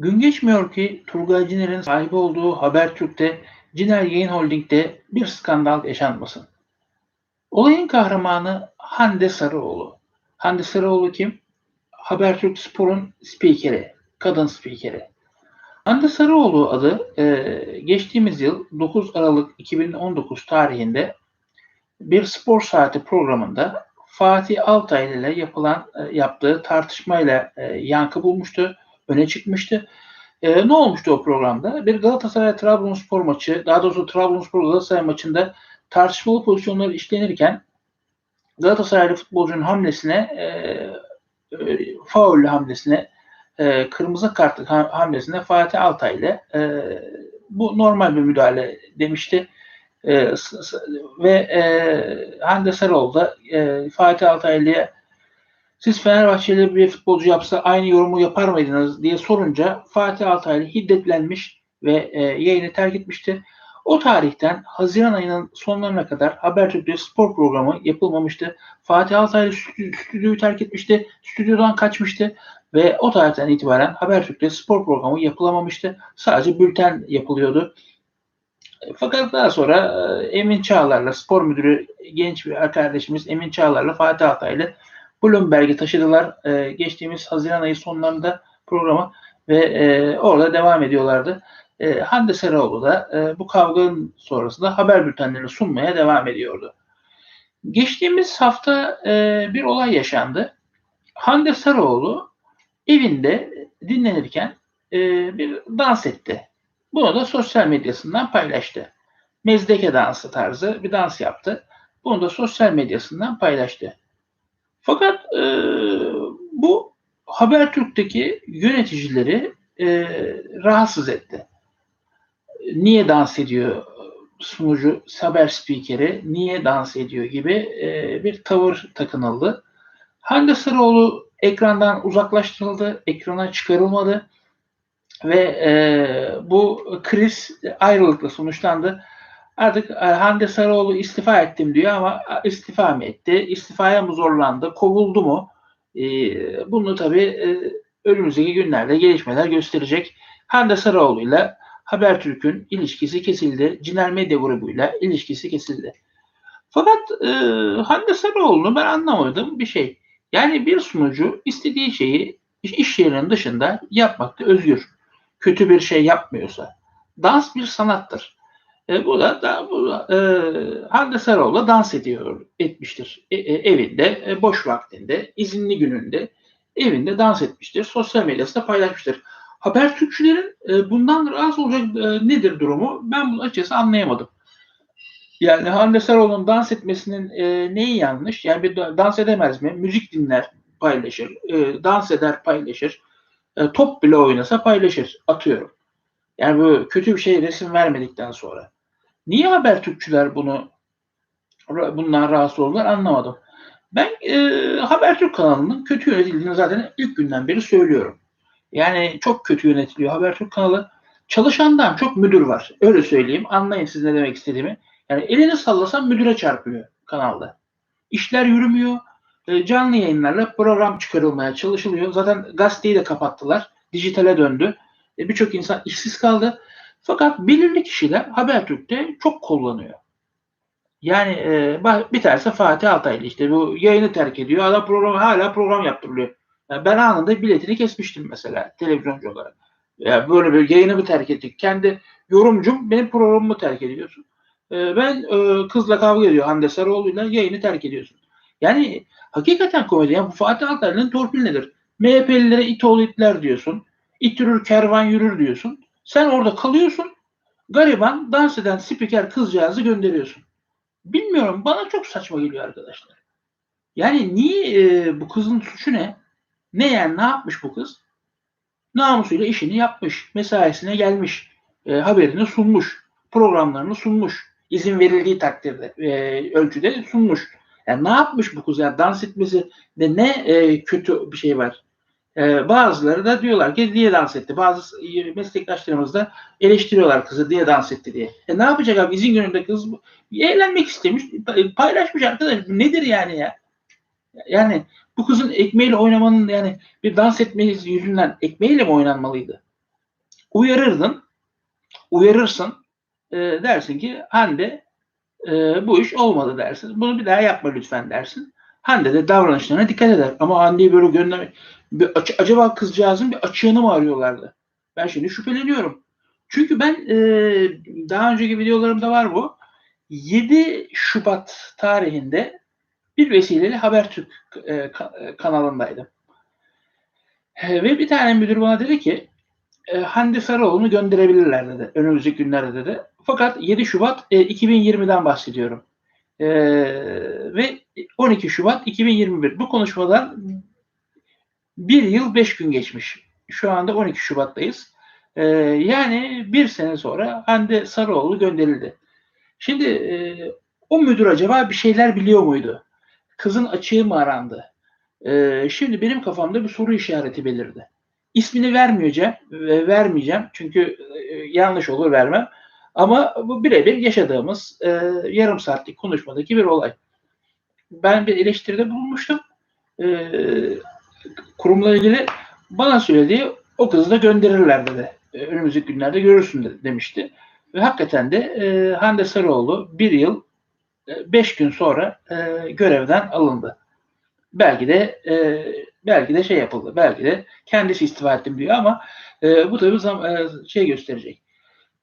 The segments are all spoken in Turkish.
Gün geçmiyor ki Turgay Ciner'in sahibi olduğu Habertürk'te Ciner Yayın Holding'de bir skandal yaşanmasın. Olayın kahramanı Hande Sarıoğlu. Hande Sarıoğlu kim? Habertürk Spor'un spikeri, kadın spikeri. Hande Sarıoğlu adı e, geçtiğimiz yıl 9 Aralık 2019 tarihinde bir spor saati programında Fatih Altaylı ile yapılan e, yaptığı tartışmayla e, yankı bulmuştu, öne çıkmıştı. E, ne olmuştu o programda? Bir Galatasaray Trabzonspor maçı, daha doğrusu Trabzonspor Galatasaray maçında tartışmalı pozisyonlar işlenirken Galatasaraylı futbolcunun hamlesine e, e, faul hamlesine e, kırmızı kartlık hamlesine Fatih Altaylı e, bu normal bir müdahale demişti. E, ve e, Hande Sarıoğlu da e, Fatih Altaylı'ya siz Fenerbahçeli bir futbolcu yapsa aynı yorumu yapar mıydınız diye sorunca Fatih Altaylı hiddetlenmiş ve e, yayını terk etmişti. O tarihten Haziran ayının sonlarına kadar Habertürk'te spor programı yapılmamıştı. Fatih Altaylı stüdyoyu terk etmişti. Stüdyodan kaçmıştı ve o tarihten itibaren Habertürk'te spor programı yapılamamıştı. Sadece bülten yapılıyordu. Fakat daha sonra e, Emin Çağlar'la spor müdürü genç bir kardeşimiz Emin Çağlar'la Fatih Altaylı Bloomberg'i taşıdılar. E, geçtiğimiz Haziran ayı sonlarında programı ve e, orada devam ediyorlardı. E, Hande Sarıoğlu da e, bu kavganın sonrasında haber bültenlerini sunmaya devam ediyordu. Geçtiğimiz hafta e, bir olay yaşandı. Hande Sarıoğlu evinde dinlenirken e, bir dans etti. Bunu da sosyal medyasından paylaştı. Mezdeke dansı tarzı bir dans yaptı. Bunu da sosyal medyasından paylaştı. Fakat e, bu Habertürk'teki yöneticileri e, rahatsız etti niye dans ediyor sunucu, haber spikeri niye dans ediyor gibi e, bir tavır takınıldı. Hande Sarıoğlu ekrandan uzaklaştırıldı, ekrana çıkarılmadı ve e, bu kriz ayrılıkla sonuçlandı. Artık e, Hande Sarıoğlu istifa ettim diyor ama istifa mı etti, istifaya mı zorlandı, kovuldu mu? E, bunu tabii e, önümüzdeki günlerde gelişmeler gösterecek. Hande Sarıoğlu ile Habertürk'ün ilişkisi kesildi. Ciner Medya grubuyla ilişkisi kesildi. Fakat e, Hande Sarıoğlu'nu ben anlamadım bir şey. Yani bir sunucu istediği şeyi iş yerinin dışında yapmakta özgür. Kötü bir şey yapmıyorsa. Dans bir sanattır. E, bu da, bu, e, Hande Sarıoğlu dans ediyor, etmiştir. E, e, evinde, e, boş vaktinde, izinli gününde evinde dans etmiştir. Sosyal medyasında paylaşmıştır. Habertürkçülerin e, bundan rahatsız olacak e, nedir durumu? Ben bunu açıkçası anlayamadım. Yani Hande Sarıoğlu'nun dans etmesinin e, neyi yanlış? Yani bir dans edemez mi? Müzik dinler, paylaşır. E, dans eder, paylaşır. E, top bile oynasa paylaşır. Atıyorum. Yani bu kötü bir şey resim vermedikten sonra. Niye Habertürkçüler bunu bundan rahatsız oldular anlamadım. Ben e, Habertürk kanalının kötü yönetildiğini zaten ilk günden beri söylüyorum. Yani çok kötü yönetiliyor Habertürk kanalı. Çalışandan çok müdür var. Öyle söyleyeyim. Anlayın siz ne demek istediğimi. Yani elini sallasan müdüre çarpıyor kanalda. İşler yürümüyor. E, canlı yayınlarla program çıkarılmaya çalışılıyor. Zaten gazeteyi de kapattılar. Dijitale döndü. E, Birçok insan işsiz kaldı. Fakat belirli kişiler Habertürk'te çok kullanıyor. Yani e, bir tanesi Fatih Altaylı işte bu yayını terk ediyor. Adam program hala program yaptırılıyor. Yani ben anında biletini kesmiştim mesela televizyoncu olarak. Ya böyle bir yayını mı terk ettik? Kendi yorumcum benim programımı terk ediyorsun. Ee, ben e, kızla kavga ediyor Hande Sarıoğlu'yla yayını terk ediyorsun. Yani hakikaten komedi. Yani bu Fatih Altaylı'nın torpil nedir? MHP'lilere it oğlu itler diyorsun. İt yürür kervan yürür diyorsun. Sen orada kalıyorsun. Gariban dans eden spiker kızcağızı gönderiyorsun. Bilmiyorum bana çok saçma geliyor arkadaşlar. Yani niye e, bu kızın suçu ne? Ne yani ne yapmış bu kız? Namusuyla işini yapmış. Mesaisine gelmiş. E, haberini sunmuş. Programlarını sunmuş. İzin verildiği takdirde e, ölçüde sunmuş. Yani ne yapmış bu kız? Yani dans etmesi de ne e, kötü bir şey var. E, bazıları da diyorlar ki diye dans etti. Bazı meslektaşlarımız da eleştiriyorlar kızı diye dans etti diye. E ne yapacak abi? İzin gününde kız eğlenmek istemiş. Paylaşmış arkadaş. Nedir yani ya? Yani bu kızın ekmeğiyle oynamanın yani bir dans etmesi yüzünden ekmeğiyle mi oynanmalıydı? uyarırdın, uyarırsın, e, dersin ki Hande e, bu iş olmadı dersin. Bunu bir daha yapma lütfen dersin. Hande de davranışlarına dikkat eder. Ama Hande'yi böyle göndermek, bir, acaba kızcağızın bir açığını mı arıyorlardı? Ben şimdi şüpheleniyorum. Çünkü ben e, daha önceki videolarımda var bu. 7 Şubat tarihinde bir vesileyle Habertürk e, kanalındaydım. E, ve bir tane müdür bana dedi ki e, Hande Sarıoğlu'nu gönderebilirler dedi. Önümüzdeki günlerde dedi. Fakat 7 Şubat e, 2020'den bahsediyorum. E, ve 12 Şubat 2021. Bu konuşmadan bir yıl beş gün geçmiş. Şu anda 12 Şubat'tayız. E, yani bir sene sonra Hande Sarıoğlu gönderildi. Şimdi e, o müdür acaba bir şeyler biliyor muydu? Kızın açığı mı arandı? E, şimdi benim kafamda bir soru işareti belirdi. İsmini vermeyeceğim, vermeyeceğim çünkü e, yanlış olur vermem. Ama bu birebir yaşadığımız e, yarım saatlik konuşmadaki bir olay. Ben bir eleştiride bulunmuştum. E, kurumla ilgili bana söylediği o kızı da gönderirler dedi. E, önümüzdeki günlerde görürsün de, demişti. Ve hakikaten de e, Hande Sarıoğlu bir yıl e, beş gün sonra e, görevden alındı. Belki de e, belki de şey yapıldı. Belki de kendisi istifa ettim diyor ama e, bu tabii zam, e, şey gösterecek.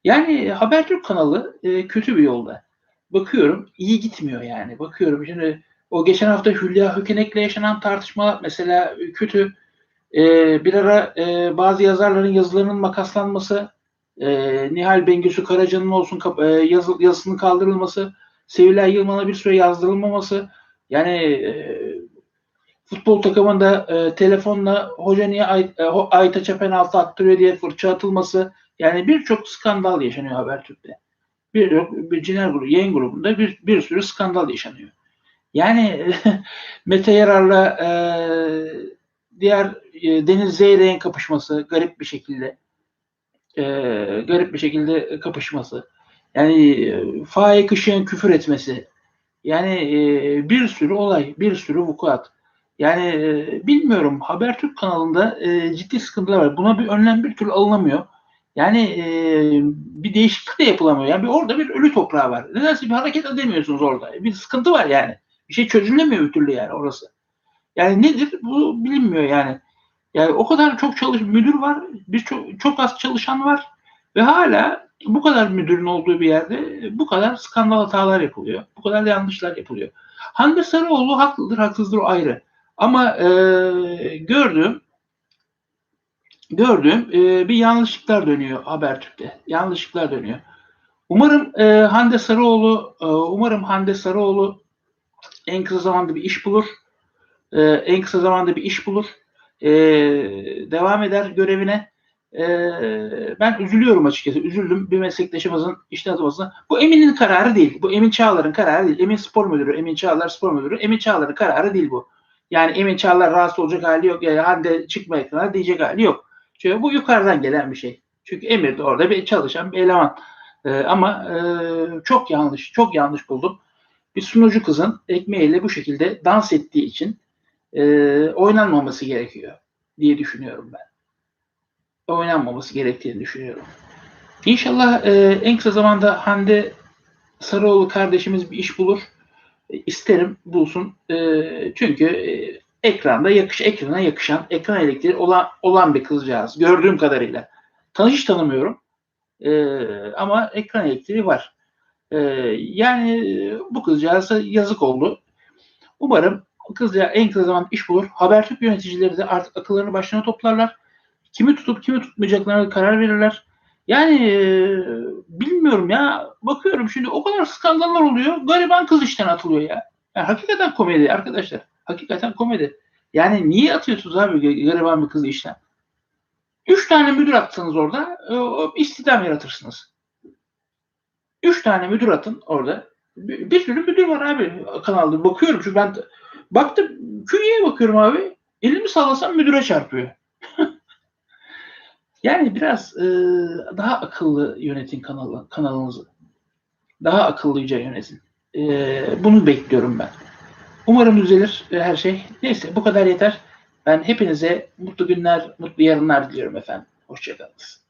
Yani Habertürk kanalı e, kötü bir yolda. Bakıyorum iyi gitmiyor yani. Bakıyorum şimdi o geçen hafta Hülya Hökenek'le yaşanan tartışmalar mesela kötü. E, bir ara e, bazı yazarların yazılarının makaslanması, e, Nihal Bengüsü Karaca'nın olsun e, yazı, yazısının kaldırılması, Sevilay Yılmaz'a bir süre yazdırılmaması, yani e, futbol takımında e, telefonla hoca niye Ay, e, Aytaç'a penaltı attırıyor diye fırça atılması, yani birçok skandal yaşanıyor Habertürk'te. Bir, bir Ciner grubu, yayın grubunda bir, bir sürü skandal yaşanıyor. Yani Mete Yarar'la e, diğer e, Deniz Zeyrek'in kapışması garip bir şekilde e, garip bir şekilde kapışması. Yani e, Faik Işık'ın küfür etmesi. Yani e, bir sürü olay, bir sürü vukuat. Yani e, bilmiyorum Habertürk kanalında e, ciddi sıkıntılar var. Buna bir önlem bir türlü alınamıyor. Yani e, bir değişiklik de yapılamıyor. Yani bir, orada bir ölü toprağı var. Nedense bir hareket edemiyorsunuz orada. Bir sıkıntı var yani. Bir şey çözülemiyor bir türlü yani orası. Yani nedir? Bu bilinmiyor yani. Yani o kadar çok çalış müdür var, bir çok, çok az çalışan var ve hala bu kadar müdürün olduğu bir yerde bu kadar skandal hatalar yapılıyor. Bu kadar yanlışlar yapılıyor. Hande Sarıoğlu haklıdır, haksızdır o ayrı. Ama e, gördüğüm gördüğüm e, bir yanlışlıklar dönüyor Habertürk'te. Yanlışlıklar dönüyor. Umarım e, Hande Sarıoğlu e, umarım Hande Sarıoğlu en kısa zamanda bir iş bulur. E, en kısa zamanda bir iş bulur. E, devam eder görevine. E, ben üzülüyorum açıkçası. Üzüldüm bir meslektaşımızın işten atılmasına. Bu Emin'in kararı değil. Bu Emin Çağlar'ın kararı değil. Emin spor müdürü, Emin Çağlar spor müdürü. Emin Çağlar'ın kararı değil bu. Yani Emin Çağlar rahatsız olacak hali yok. Yani Hande çıkma ekrana diyecek hali yok. Çünkü bu yukarıdan gelen bir şey. Çünkü Emir de orada bir çalışan bir eleman. E, ama e, çok yanlış, çok yanlış buldum. Bir sunucu kızın ekmeğiyle bu şekilde dans ettiği için e, oynanmaması gerekiyor diye düşünüyorum ben. Oynanmaması gerektiğini düşünüyorum. İnşallah e, en kısa zamanda Hande Sarıoğlu kardeşimiz bir iş bulur. E, isterim bulsun. E, çünkü e, ekranda yakış, ekrana yakışan, ekran elektriği olan, olan bir kızcağız. Gördüğüm kadarıyla. Tanış hiç tanımıyorum. E, ama ekran elektriği var. E, yani bu kızcağıza yazık oldu. Umarım kızcağız en kısa zaman iş bulur. Habertürk yöneticileri de artık akıllarını başına toplarlar. Kimi tutup kimi tutmayacaklarına karar verirler. Yani e, bilmiyorum ya. Bakıyorum şimdi o kadar skandallar oluyor. Gariban kız işten atılıyor ya. Yani hakikaten komedi arkadaşlar. Hakikaten komedi. Yani niye atıyorsunuz abi gariban bir kızı işten? Üç tane müdür atsanız orada e, istihdam yaratırsınız. Üç tane müdür atın orada. Bir, bir sürü müdür var abi kanalda. Bakıyorum çünkü ben baktım künyeye bakıyorum abi. Elimi sallasam müdüre çarpıyor. yani biraz e, daha akıllı yönetin kanalı, kanalınızı. Daha akıllıca yönetin. E, bunu bekliyorum ben. Umarım düzelir her şey. Neyse bu kadar yeter. Ben hepinize mutlu günler, mutlu yarınlar diliyorum efendim. Hoşçakalınız.